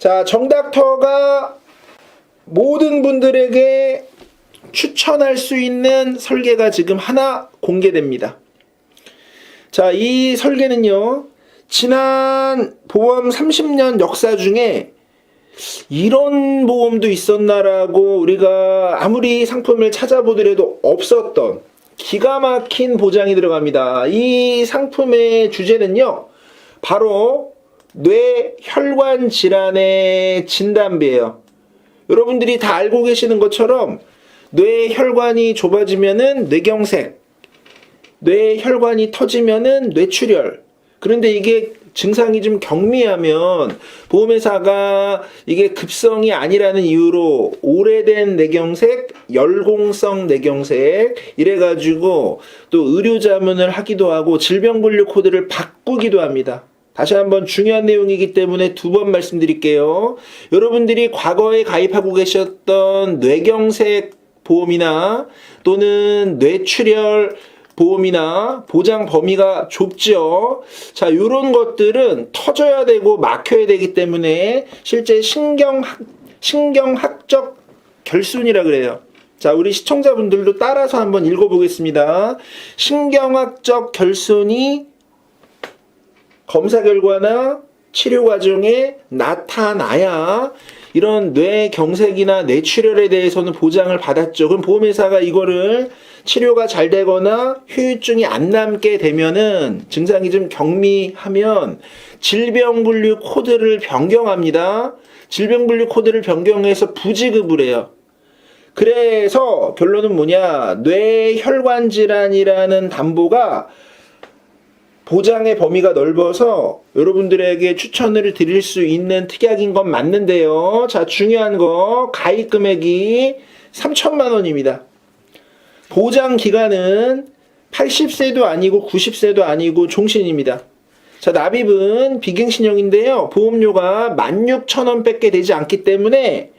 자, 정닥터가 모든 분들에게 추천할 수 있는 설계가 지금 하나 공개됩니다. 자, 이 설계는요, 지난 보험 30년 역사 중에 이런 보험도 있었나라고 우리가 아무리 상품을 찾아보더라도 없었던 기가 막힌 보장이 들어갑니다. 이 상품의 주제는요, 바로 뇌혈관 질환의 진단비예요. 여러분들이 다 알고 계시는 것처럼 뇌혈관이 좁아지면은 뇌경색, 뇌혈관이 터지면은 뇌출혈. 그런데 이게 증상이 좀 경미하면 보험회사가 이게 급성이 아니라는 이유로 오래된 뇌경색, 열공성 뇌경색 이래가지고 또 의료 자문을 하기도 하고 질병분류 코드를 바꾸기도 합니다. 다시 한번 중요한 내용이기 때문에 두 번 말씀드릴게요. 여러분들이 과거에 가입하고 계셨던 뇌경색 보험이나 또는 뇌출혈 보험이나 보장 범위가 좁죠. 자, 요런 것들은 터져야 되고 막혀야 되기 때문에 실제 신경학, 신경학적 결순이라 그래요. 자, 우리 시청자분들도 따라서 한번 읽어보겠습니다. 신경학적 결손이 검사 결과나 치료 과정에 나타나야 이런 뇌경색이나 뇌출혈에 대해서는 보장을 받았죠. 그럼 보험회사가 이거를 치료가 잘 되거나 후유증이 안 남게 되면은 증상이 좀 경미하면 질병분류 코드를 변경합니다. 질병분류 코드를 변경해서 부지급을 해요. 그래서 결론은 뭐냐? 뇌혈관 질환이라는 담보가 보장의 범위가 넓어서 여러분들에게 추천을 드릴 수 있는 특약인 건 맞는데요. 자, 중요한 거 가입 금액이 3천만 원입니다. 보장 기간은 80세도 아니고 90세도 아니고 종신입니다. 자, 납입은 비갱신형인데요. 보험료가 16,000원 밖에 되지 않기 때문에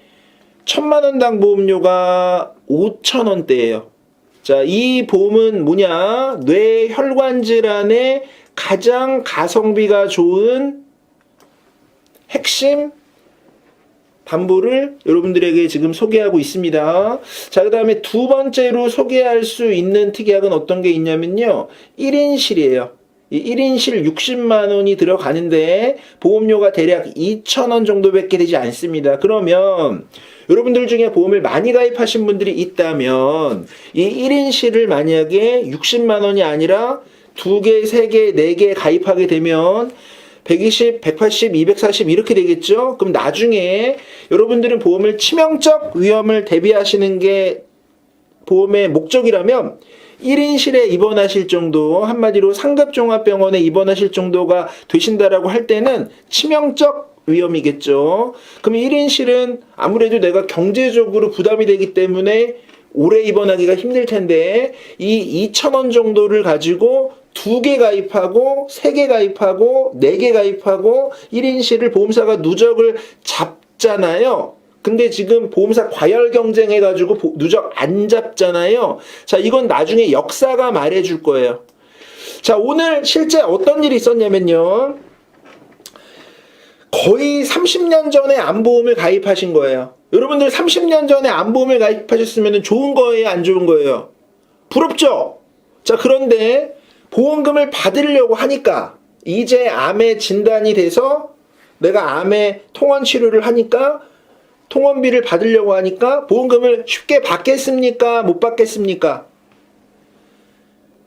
1천만 원당 보험료가 5천원대예요. 자, 이 보험은 뭐냐? 뇌혈관 질환의 가장 가성비가 좋은 핵심 담보를 여러분들에게 지금 소개하고 있습니다. 자, 그 다음에 두 번째로 소개할 수 있는 특약은 어떤 게 있냐면요. 1인실이에요. 이 1인실 60만 원이 들어가는데 보험료가 대략 2천 원 정도밖에 되지 않습니다. 그러면 여러분들 중에 보험을 많이 가입하신 분들이 있다면 이 1인실을 만약에 60만 원이 아니라 두 개, 세 개, 네 개 가입하게 되면 120, 180, 240 이렇게 되겠죠? 그럼 나중에 여러분들은 보험을 치명적 위험을 대비하시는 게 보험의 목적이라면 1인실에 입원하실 정도, 한마디로 상급종합병원에 입원하실 정도가 되신다라고 할 때는 치명적 위험이겠죠. 그럼 1인실은 아무래도 내가 경제적으로 부담이 되기 때문에 오래 입원하기가 힘들 텐데 이 2,000원 정도를 가지고 두 개 가입하고 세 개 가입하고 네 개 가입하고 1인실을 보험사가 누적을 잡잖아요. 근데 지금 보험사 과열 경쟁 해가지고 보- 누적 안 잡잖아요. 자, 이건 나중에 역사가 말해줄 거예요. 자, 오늘 실제 어떤 일이 있었냐면요. 거의 30년 전에 안보험을 가입하신 거예요. 여러분들 30년 전에 안보험을 가입하셨으면 좋은 거예요, 안 좋은 거예요? 부럽죠? 자, 그런데 보험금을 받으려고 하니까 이제 암에 진단이 돼서 내가 암에 통원 치료를 하니까 통원비를 받으려고 하니까 보험금을 쉽게 받겠습니까? 못 받겠습니까?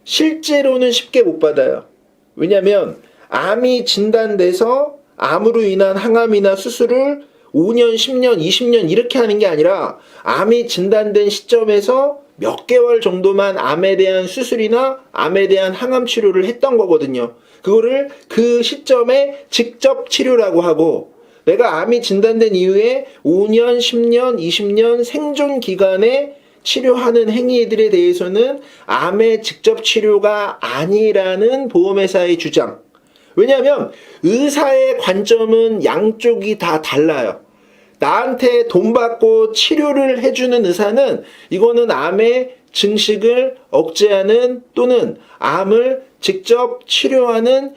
실제로는 쉽게 못 받아요. 왜냐면 암이 진단돼서 암으로 인한 항암이나 수술을 5년, 10년, 20년 이렇게 하는 게 아니라 암이 진단된 시점에서 몇 개월 정도만 암에 대한 수술이나 암에 대한 항암 치료를 했던 거거든요. 그거를 그 시점에 직접 치료라고 하고 내가 암이 진단된 이후에 5년, 10년, 20년 생존 기간에 치료하는 행위들에 대해서는 암의 직접 치료가 아니라는 보험회사의 주장. 왜냐하면 의사의 관점은 양쪽이 다 달라요. 나한테 돈 받고 치료를 해주는 의사는 이거는 암의 증식을 억제하는 또는 암을 직접 치료하는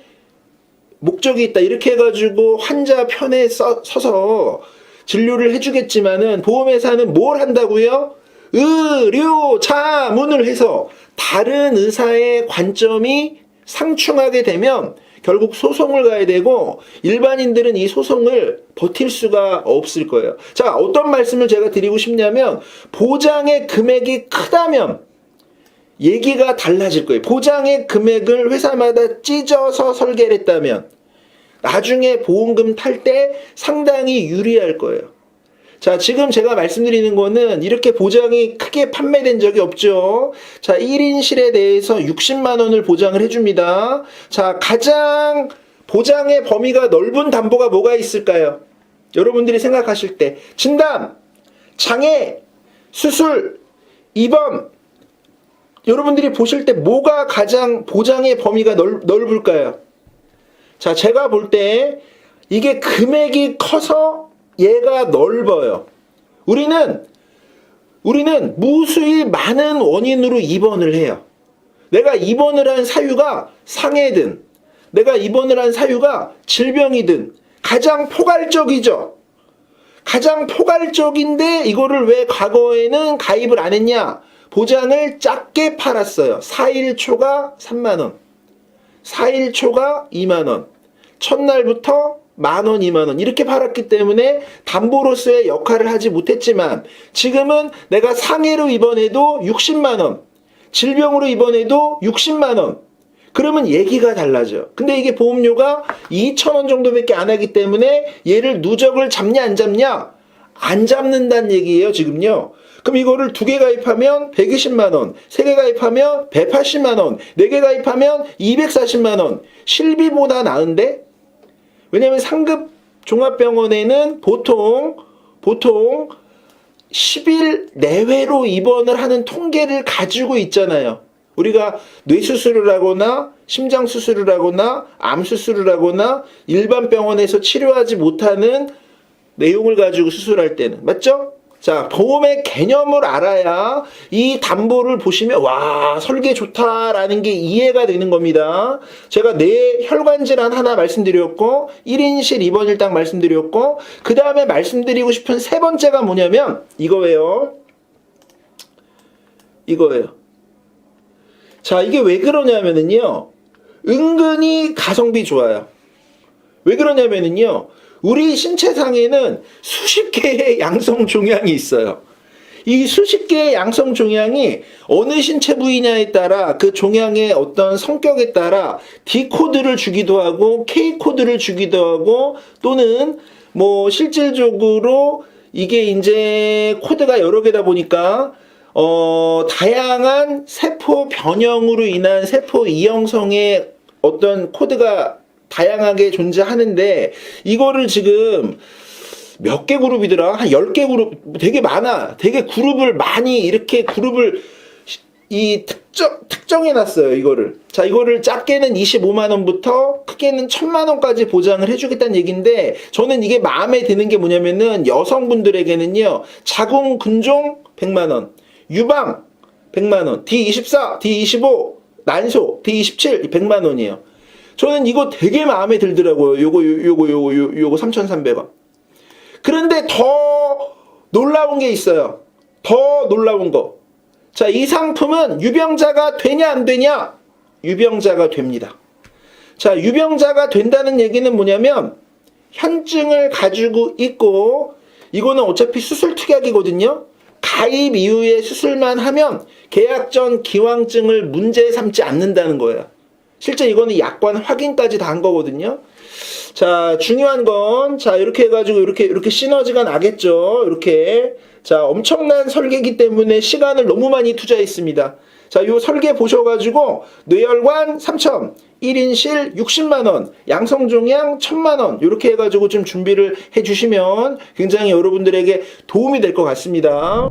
목적이 있다. 이렇게 해가지고 환자 편에 서, 서서 진료를 해주겠지만은 보험회사는 뭘 한다고요? 의료 자문을 해서 다른 의사의 관점이 상충하게 되면 결국 소송을 가야 되고 일반인들은 이 소송을 버틸 수가 없을 거예요. 자, 어떤 말씀을 제가 드리고 싶냐면 보장의 금액이 크다면 얘기가 달라질 거예요. 보장의 금액을 회사마다 찢어서 설계를 했다면 나중에 보험금 탈 때 상당히 유리할 거예요. 자, 지금 제가 말씀드리는 거는 이렇게 보장이 크게 판매된 적이 없죠. 자, 1인실에 대해서 60만 원을 보장을 해줍니다. 자, 가장 보장의 범위가 넓은 담보가 뭐가 있을까요? 여러분들이 생각하실 때 진단, 장애, 수술, 입원, 여러분들이 보실 때 뭐가 가장 보장의 범위가 넓, 넓을까요? 자, 제가 볼 때 이게 금액이 커서 얘가 넓어요. 우리는 우리는 무수히 많은 원인으로 입원을 해요. 내가 입원을 한 사유가 상해든, 내가 입원을 한 사유가 질병이든 가장 포괄적이죠. 가장 포괄적인데 이거를 왜 과거에는 가입을 안 했냐? 보장을 작게 팔았어요. 4일 초가 3만 원. 4일 초가 2만 원. 첫날부터 만 원, 2만 원 이렇게 팔았기 때문에 담보로서의 역할을 하지 못했지만 지금은 내가 상해로 입원해도 60만 원, 질병으로 입원해도 60만 원. 그러면 얘기가 달라져. 근데 이게 보험료가 2천 원 정도밖에 안 하기 때문에 얘를 누적을 잡냐 안 잡냐? 안 잡는다는 얘기예요, 지금요. 그럼 이거를 두 개 가입하면 120만 원, 세 개 가입하면 180만 원, 네 개 가입하면 240만 원. 실비보다 나은데? 왜냐면 상급 종합병원에는 보통 보통 10일 내외로 입원을 하는 통계를 가지고 있잖아요. 우리가 뇌수술을 하거나 심장수술을 하거나 암수술을 하거나 일반 병원에서 치료하지 못하는 내용을 가지고 수술할 때는 맞죠? 자, 보험의 개념을 알아야 이 담보를 보시면 와, 설계 좋다라는 게 이해가 되는 겁니다. 제가 뇌 혈관 질환 하나 말씀드렸고 1인실 입원 일당 말씀드렸고 그다음에 말씀드리고 싶은 세 번째가 뭐냐면 이거예요. 이거예요. 자, 이게 왜 그러냐면은요. 은근히 가성비 좋아요. 왜 그러냐면은요. 우리 신체상에는 수십 개의 양성 종양이 있어요. 이 수십 개의 양성 종양이 어느 신체 부위냐에 따라 그 종양의 어떤 성격에 따라 D 코드를 주기도 하고 K 코드를 주기도 하고 또는 뭐 실질적으로 이게 이제 코드가 여러 개다 보니까 어 다양한 세포 변형으로 인한 세포 이형성의 어떤 코드가 다양하게 존재하는데 이거를 지금 몇 개 그룹이더라? 한 10개 그룹 되게 많아. 되게 그룹을 많이 이렇게 그룹을 이 특정 특정해 놨어요, 이거를. 자, 이거를 작게는 25만 원부터 크게는 1000만 원까지 보장을 해 주겠다는 얘기인데 저는 이게 마음에 드는 게 뭐냐면은 여성분들에게는요. 자궁 근종 100만 원, 유방 100만 원, D24, D25, 난소, D27 100만 원이에요. 저는 이거 되게 마음에 들더라고요. 요거 요- 요거 요거 요- 요거 3,300원. 그런데 더 놀라운 게 있어요. 더 놀라운 거. 자, 이 상품은 유병자가 되냐 안 되냐? 유병자가 됩니다. 자, 유병자가 된다는 얘기는 뭐냐면 현증을 가지고 있고 이거는 어차피 수술 특약이거든요. 가입 이후에 수술만 하면 계약 전 기왕증을 문제 삼지 않는다는 거예요. 실제 이거는 약관 확인까지 다 한 거거든요. 자, 중요한 건, 자, 이렇게 해가지고, 이렇게, 이렇게 시너지가 나겠죠. 이렇게. 자, 엄청난 설계이기 때문에 시간을 너무 많이 투자했습니다. 자, 요 설계 보셔가지고, 뇌혈관 3천, 1인실 60만원, 양성종양 1000만원, 이렇게 해가지고 좀 준비를 해주시면 굉장히 여러분들에게 도움이 될 것 같습니다.